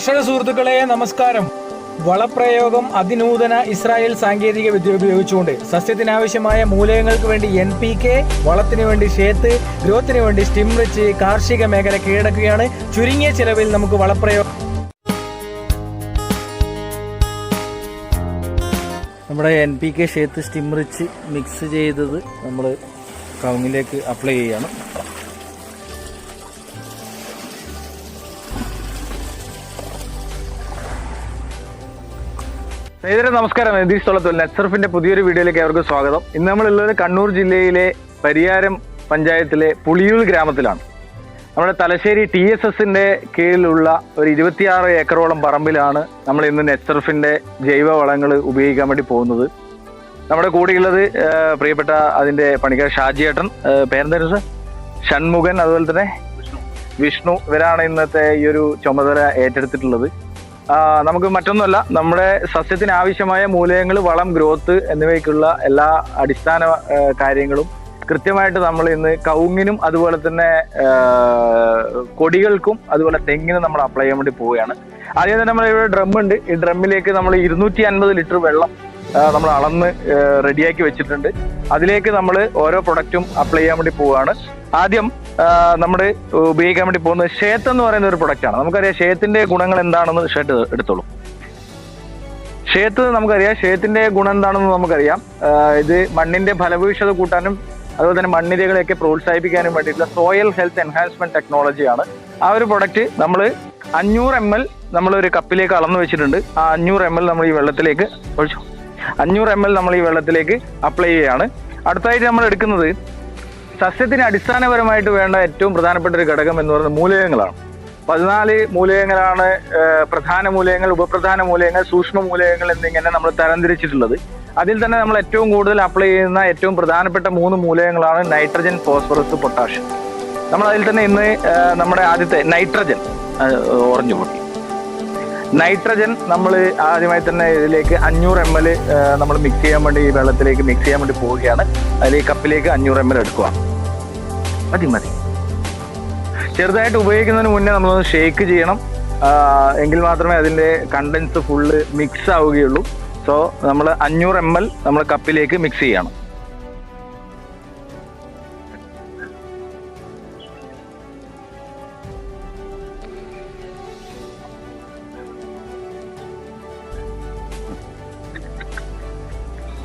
കർഷക സുഹൃത്തുക്കളെ നമസ്കാരം. വളപ്രയോഗം അതിനൂതന ഇസ്രായേൽ സാങ്കേതിക വിദ്യ ഉപയോഗിച്ചുകൊണ്ട് സസ്യത്തിനാവശ്യമായ മൂലകങ്ങൾക്ക് വേണ്ടി എൻ പി കെ വളത്തിന് വേണ്ടി ഷേത്ത് ഗ്രോത്തിന് വേണ്ടി സ്റ്റിംറിച്ച് കാർഷിക മേഖല കീഴടക്കുകയാണ്. ചുരുങ്ങിയ ചിലവിൽ നമുക്ക് വളപ്രയോഗം നമ്മുടെ എൻ പി കെ ഷേത്ത് സ്റ്റിംറിച്ച് മിക്സ് ചെയ്തത് നമ്മൾ കവുങ്ങിലേക്ക് അപ്ലൈ ചെയ്യണം. സ്നേഹിതരെ നമസ്കാരം. നിതീഷ് തൊളത്തുൽ നെറ്റ്സർഫിന്റെ പുതിയൊരു വീഡിയോയിലേക്ക് അവർക്ക് സ്വാഗതം. ഇന്ന് നമ്മളുള്ളത് കണ്ണൂർ ജില്ലയിലെ പരിയാരം പഞ്ചായത്തിലെ പുളിയൂർ ഗ്രാമത്തിലാണ്. നമ്മുടെ തലശ്ശേരി ടി എസ് എസിന്റെ കീഴിലുള്ള ഒരു ഇരുപത്തിയാറ് ഏക്കറോളം പറമ്പിലാണ് നമ്മൾ ഇന്ന് നെറ്റ്സർഫിന്റെ ജൈവ വളങ്ങൾ ഉപയോഗിക്കാൻ വേണ്ടി പോകുന്നത്. നമ്മുടെ കൂടെയുള്ളത് പ്രിയപ്പെട്ട അതിന്റെ പണിക്കാർ ഷാജിയേട്ടൻ പേരെന്തായിരുന്നു സാർ? ഷൺമുഖൻ അതുപോലെ തന്നെ വിഷ്ണു. ഇവരാണ് ഇന്നത്തെ ഈ ഒരു ചുമതല ഏറ്റെടുത്തിട്ടുള്ളത്. നമുക്ക് മറ്റൊന്നുമല്ല നമ്മുടെ സസ്യത്തിന് ആവശ്യമായ മൂലകങ്ങൾ വളം ഗ്രോത്ത് എന്നിവയ്ക്കുള്ള എല്ലാ അടിസ്ഥാന കാര്യങ്ങളും കൃത്യമായിട്ട് നമ്മൾ ഇന്ന് കൗങ്ങിനും അതുപോലെ തന്നെ കൊടികൾക്കും അതുപോലെ തെങ്ങിനും നമ്മൾ അപ്ലൈ ചെയ്യാൻ വേണ്ടി പോവുകയാണ്. ആദ്യം തന്നെ നമ്മൾ ഇവിടെ ഡ്രം ഉണ്ട് ഈ ഡ്രമ്മിലേക്ക് നമ്മൾ ഇരുന്നൂറ്റി അൻപത് ലിറ്റർ വെള്ളം നമ്മൾ അളന്ന് റെഡിയാക്കി വെച്ചിട്ടുണ്ട്. അതിലേക്ക് നമ്മൾ ഓരോ പ്രൊഡക്റ്റും അപ്ലൈ ചെയ്യാൻ വേണ്ടി പോവുകയാണ് ആദ്യം നമ്മൾ ഉപയോഗിക്കാൻ വേണ്ടി പോകുന്നത് ഷേത്ത് എന്ന് പറയുന്ന ഒരു പ്രൊഡക്റ്റാണ്. നമുക്കറിയാം ഷേത്തിന്റെ ഗുണങ്ങൾ എന്താണെന്ന് ഷേട്ട് എടുത്തോളൂ. ഷേത്ത് നമുക്കറിയാം ഷേത്തിന്റെ ഗുണം എന്താണെന്ന് നമുക്കറിയാം. ഇത് മണ്ണിന്റെ ഫലഭൂയിഷ്ഠത കൂട്ടാനും അതുപോലെ തന്നെ മണ്ണിരകളെയൊക്കെ പ്രോത്സാഹിപ്പിക്കാനും വേണ്ടിയിട്ടുള്ള സോയിൽ ഹെൽത്ത് എൻഹാൻസ്മെന്റ് ടെക്നോളജിയാണ് ആ ഒരു പ്രൊഡക്റ്റ് നമ്മൾ അഞ്ഞൂറ് എം എൽ നമ്മൾ ഒരു കപ്പിലേക്ക് അളന്നു വെച്ചിട്ടുണ്ട്. ആ അഞ്ഞൂറ് എം എൽ നമ്മൾ ഈ വെള്ളത്തിലേക്ക് ഒഴിച്ചു. അഞ്ഞൂറ് എം എൽ നമ്മൾ ഈ വെള്ളത്തിലേക്ക് അപ്ലൈ ചെയ്യുകയാണ്. അടുത്തായിട്ട് നമ്മൾ എടുക്കുന്നത് സസ്യത്തിന് അടിസ്ഥാനപരമായിട്ട് വേണ്ട ഏറ്റവും പ്രധാനപ്പെട്ട ഒരു ഘടകം എന്ന് പറയുന്നത് മൂലകങ്ങളാണ്. പതിനാല് മൂലകങ്ങളാണ് പ്രധാന മൂലകങ്ങൾ ഉപപ്രധാന മൂലകങ്ങൾ സൂക്ഷ്മ മൂലകങ്ങൾ എന്നിങ്ങനെ നമ്മൾ തരംതിരിച്ചിട്ടുള്ളത്. അതിൽ തന്നെ നമ്മൾ ഏറ്റവും കൂടുതൽ അപ്ലൈ ചെയ്യുന്ന ഏറ്റവും പ്രധാനപ്പെട്ട മൂന്ന് മൂലകങ്ങളാണ് നൈട്രജൻ ഫോസ്ഫറസ് പൊട്ടാഷ്യം നമ്മൾ അതിൽ തന്നെ ഇന്ന് നമ്മുടെ ആദ്യത്തെ നൈട്രജൻ ഓറഞ്ച് പൊട്ടി. നൈട്രജൻ നമ്മൾ ആദ്യമായി തന്നെ ഇതിലേക്ക് അഞ്ഞൂറ് എം എൽ നമ്മൾ മിക്സ് ചെയ്യാൻ വേണ്ടി ഈ വെള്ളത്തിലേക്ക് മിക്സ് ചെയ്യാൻ വേണ്ടി പോവുകയാണ്. അതിൽ ഈ കപ്പിലേക്ക് അഞ്ഞൂറ് എം എൽ എടുക്കുക. മതി മതി. ചെറുതായിട്ട് ഉപയോഗിക്കുന്നതിന് മുന്നേ നമ്മളൊന്ന് ഷേക്ക് ചെയ്യണം. എങ്കിൽ മാത്രമേ അതിന്റെ കണ്ടൻസ് ഫുള്ള് മിക്സ് ആവുകയുള്ളൂ. സോ നമ്മൾ അഞ്ഞൂറ് എം എൽ നമ്മൾ കപ്പിലേക്ക് മിക്സ് ചെയ്യണം.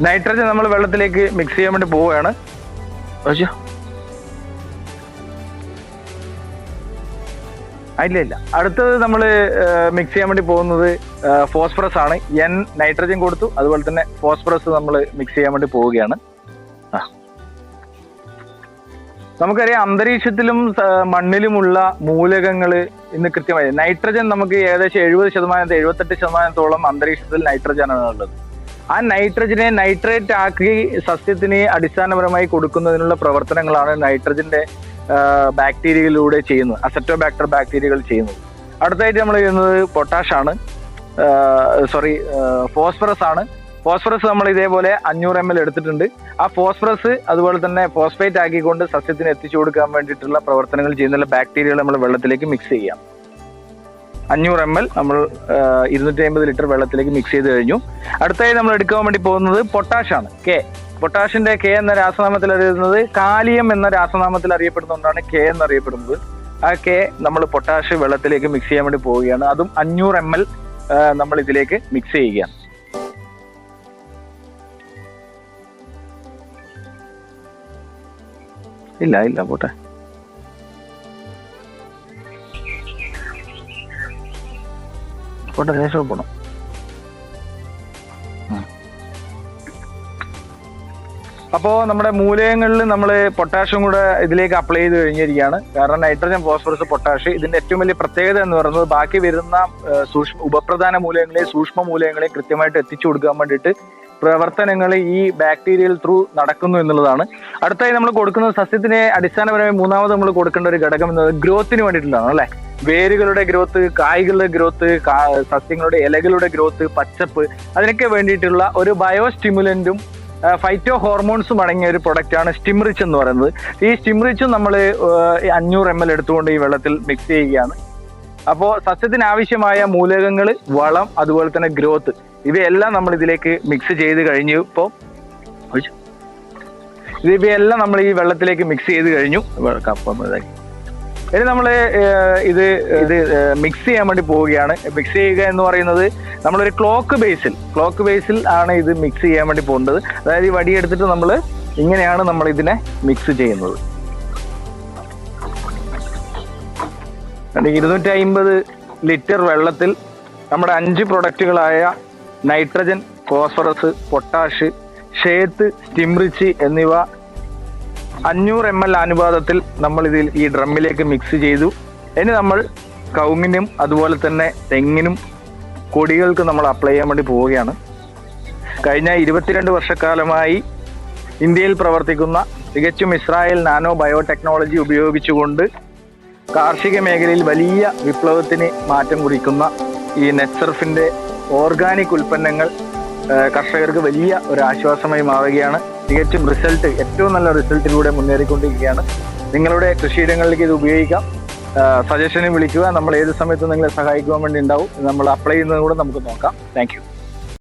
നൈട്രജൻ നമ്മൾ വെള്ളത്തിലേക്ക് മിക്സ് ചെയ്യാൻ വേണ്ടി പോവുകയാണ്. ഇല്ല ഇല്ല. അടുത്തത് നമ്മൾ മിക്സ് ചെയ്യാൻ വേണ്ടി പോകുന്നത് ഫോസ്ഫറസ് ആണ്. എൻ നൈട്രജൻ കൊടുത്തു. അതുപോലെ തന്നെ ഫോസ്ഫറസ് നമ്മൾ മിക്സ് ചെയ്യാൻ വേണ്ടി പോവുകയാണ്. നമുക്കറിയാം അന്തരീക്ഷത്തിലും മണ്ണിലുമുള്ള മൂലകങ്ങൾ ഇന്ന് കൃത്യമായി. നൈട്രജൻ നമുക്ക് ഏകദേശം എഴുപത് ശതമാനത്തെ എഴുപത്തെട്ട് ശതമാനത്തോളം അന്തരീക്ഷത്തിൽ നൈട്രജൻ ആണ് ഉള്ളത്. ആ നൈട്രജനെ നൈട്രേറ്റ് ആക്കി സസ്യത്തിന് അടിസ്ഥാനപരമായി കൊടുക്കുന്നതിനുള്ള പ്രവർത്തനങ്ങളാണ് നൈട്രജന്റെ ബാക്ടീരിയയിലൂടെ ചെയ്യുന്നത് അസറ്റോ ബാക്ടർ ബാക്ടീരിയകൾ ചെയ്യുന്നത്. അടുത്തായിട്ട് നമ്മൾ ചെയ്യുന്നത് പൊട്ടാഷ് ആണ്. സോറി ഫോസ്ഫറസ് ആണ്. ഫോസ്ഫറസ് നമ്മൾ ഇതേപോലെ അഞ്ഞൂറ് എം എൽ എടുത്തിട്ടുണ്ട്. ആ ഫോസ്ഫറസ് അതുപോലെ തന്നെ ഫോസ്ഫേറ്റ് ആക്കിക്കൊണ്ട് സസ്യത്തിന് എത്തിച്ചു കൊടുക്കാൻ വേണ്ടിയിട്ടുള്ള പ്രവർത്തനങ്ങൾ ചെയ്യുന്ന ബാക്ടീരിയകൾ നമ്മൾ വെള്ളത്തിലേക്ക് മിക്സ് ചെയ്യാം. അഞ്ഞൂറ് എം എൽ നമ്മൾ ഇരുന്നൂറ്റി അമ്പത് ലിറ്റർ വെള്ളത്തിലേക്ക് മിക്സ് ചെയ്ത് കഴിഞ്ഞു. അടുത്തായി നമ്മൾ എടുക്കാൻ വേണ്ടി പോകുന്നത് പൊട്ടാഷ് ആണ് കെ പൊട്ടാഷിന്റെ കെ എന്ന രാസനാമത്തിൽ അറിയുന്നത് കാലിയം എന്ന രാസനാമത്തിൽ അറിയപ്പെടുന്നതുകൊണ്ടാണ് കെ എന്നറിയപ്പെടുന്നത്. ആ കെ നമ്മൾ പൊട്ടാഷ് വെള്ളത്തിലേക്ക് മിക്സ് ചെയ്യാൻ വേണ്ടി പോവുകയാണ്. അതും അഞ്ഞൂറ് എം എൽ നമ്മൾ ഇതിലേക്ക് മിക്സ് ചെയ്യുകയാണ്. ഇല്ല ഇല്ല പോട്ടെ. പോട്ടെ ദേശം പോണം. അപ്പോ നമ്മുടെ മൂലയങ്ങളിൽ നമ്മൾ പൊട്ടാഷ്യം കൂടെ ഇതിലേക്ക് അപ്ലൈ ചെയ്ത് കഴിഞ്ഞിരിക്കുകയാണ്. കാരണം നൈട്രജൻ ഫോസ്ഫറസ് പൊട്ടാഷ് ഇതിന്റെ ഏറ്റവും വലിയ പ്രത്യേകത എന്ന് പറയുന്നത് ബാക്കി വരുന്ന സൂക്ഷ്മ ഉപപ്രധാന മൂലകങ്ങളെ സൂക്ഷ്മ മൂലകങ്ങളെ കൃത്യമായിട്ട് എത്തിച്ചു കൊടുക്കാൻ വേണ്ടിയിട്ട് പ്രവർത്തനങ്ങൾ ഈ ബാക്ടീരിയൽ ത്രൂ നടക്കുന്നു എന്നുള്ളതാണ്. അടുത്തായി നമ്മൾ കൊടുക്കുന്ന സസ്യത്തിന് അടിസ്ഥാനപരമായി മൂന്നാമത് നമ്മൾ കൊടുക്കേണ്ട ഒരു ഘടകം എന്നത് ഗ്രോത്തിന് വേണ്ടിയിട്ടുള്ളതാണ് അല്ലെ? വേരുകളുടെ ഗ്രോത്ത് കായ്കളുടെ ഗ്രോത്ത് സസ്യങ്ങളുടെ ഇലകളുടെ ഗ്രോത്ത് പച്ചപ്പ് അതിനൊക്കെ വേണ്ടിയിട്ടുള്ള ഒരു ബയോ സ്റ്റിമുലന്റും ഫൈറ്റോ ഹോർമോൺസും അടങ്ങിയ ഒരു പ്രൊഡക്റ്റാണ് സ്റ്റിംറിച്ച് എന്ന് പറയുന്നത്. ഈ സ്റ്റിംറിച്ചും നമ്മൾ അഞ്ഞൂറ് എം എൽ എടുത്തുകൊണ്ട് ഈ വെള്ളത്തിൽ മിക്സ് ചെയ്യുകയാണ്. അപ്പോൾ സസ്യത്തിന് ആവശ്യമായ മൂലകങ്ങൾ വളം അതുപോലെ തന്നെ ഗ്രോത്ത് ഇവയെല്ലാം നമ്മൾ ഇതിലേക്ക് മിക്സ് ചെയ്ത് കഴിഞ്ഞു. ഇപ്പോൾ ഇതിവയെല്ലാം നമ്മൾ ഈ വെള്ളത്തിലേക്ക് മിക്സ് ചെയ്ത് കഴിഞ്ഞു. ഇനി നമ്മൾ ഇത് ഇത് മിക്സ് ചെയ്യാൻ വേണ്ടി പോവുകയാണ്. മിക്സ് ചെയ്യുക എന്ന് പറയുന്നത് നമ്മളൊരു ക്ലോക്ക് ബേസിൽ ക്ലോക്ക് ബേസിൽ ആണ് ഇത് മിക്സ് ചെയ്യാൻ വേണ്ടി പോകേണ്ടത് അതായത് ഈ വടിയെടുത്തിട്ട് നമ്മൾ ഇങ്ങനെയാണ് നമ്മൾ ഇതിനെ മിക്സ് ചെയ്യുന്നത്. ഇരുന്നൂറ്റി അമ്പത് ലിറ്റർ വെള്ളത്തിൽ നമ്മുടെ അഞ്ച് പ്രൊഡക്റ്റുകളായ നൈട്രജൻ ഫോസ്ഫറസ് പൊട്ടാഷ് ഷേത്ത് സ്റ്റിംറിച്ച് എന്നിവ അഞ്ഞൂറ് എം എൽ അനുപാതത്തിൽ നമ്മൾ ഇതിൽ ഈ ഡ്രമ്മിലേക്ക് മിക്സ് ചെയ്തു. ഇനി നമ്മൾ കൗങ്ങിനും അതുപോലെ തന്നെ തെങ്ങിനും കൊടികൾക്ക് നമ്മൾ അപ്ലൈ ചെയ്യാൻ വേണ്ടി പോവുകയാണ്. കഴിഞ്ഞ ഇരുപത്തിരണ്ട് വർഷക്കാലമായി ഇന്ത്യയിൽ പ്രവർത്തിക്കുന്ന തികച്ചും ഇസ്രായേൽ നാനോ ബയോടെക്നോളജി ഉപയോഗിച്ചുകൊണ്ട് കാർഷിക മേഖലയിൽ വലിയ വിപ്ലവത്തിന് മാറ്റം കുറിക്കുന്ന ഈ നെറ്റ്സർഫിന്റെ ഓർഗാനിക് ഉൽപ്പന്നങ്ങൾ കർഷകർക്ക് വലിയ ഒരു ആശ്വാസമായി മാറുകയാണ്. തികച്ചും റിസൾട്ട് ഏറ്റവും നല്ല റിസൾട്ടിലൂടെ മുന്നേറിക്കൊണ്ടിരിക്കുകയാണ്. നിങ്ങളുടെ കൃഷിയിടങ്ങളിലേക്ക് ഇത് ഉപയോഗിക്കാം. സജഷനും വിളിക്കുക. നമ്മൾ ഏത് സമയത്തും നിങ്ങളെ സഹായിക്കുവാൻ വേണ്ടി ഉണ്ടാവും. നമ്മൾ അപ്ലൈ ചെയ്യുന്നത് കൂടെ നമുക്ക് നോക്കാം. താങ്ക്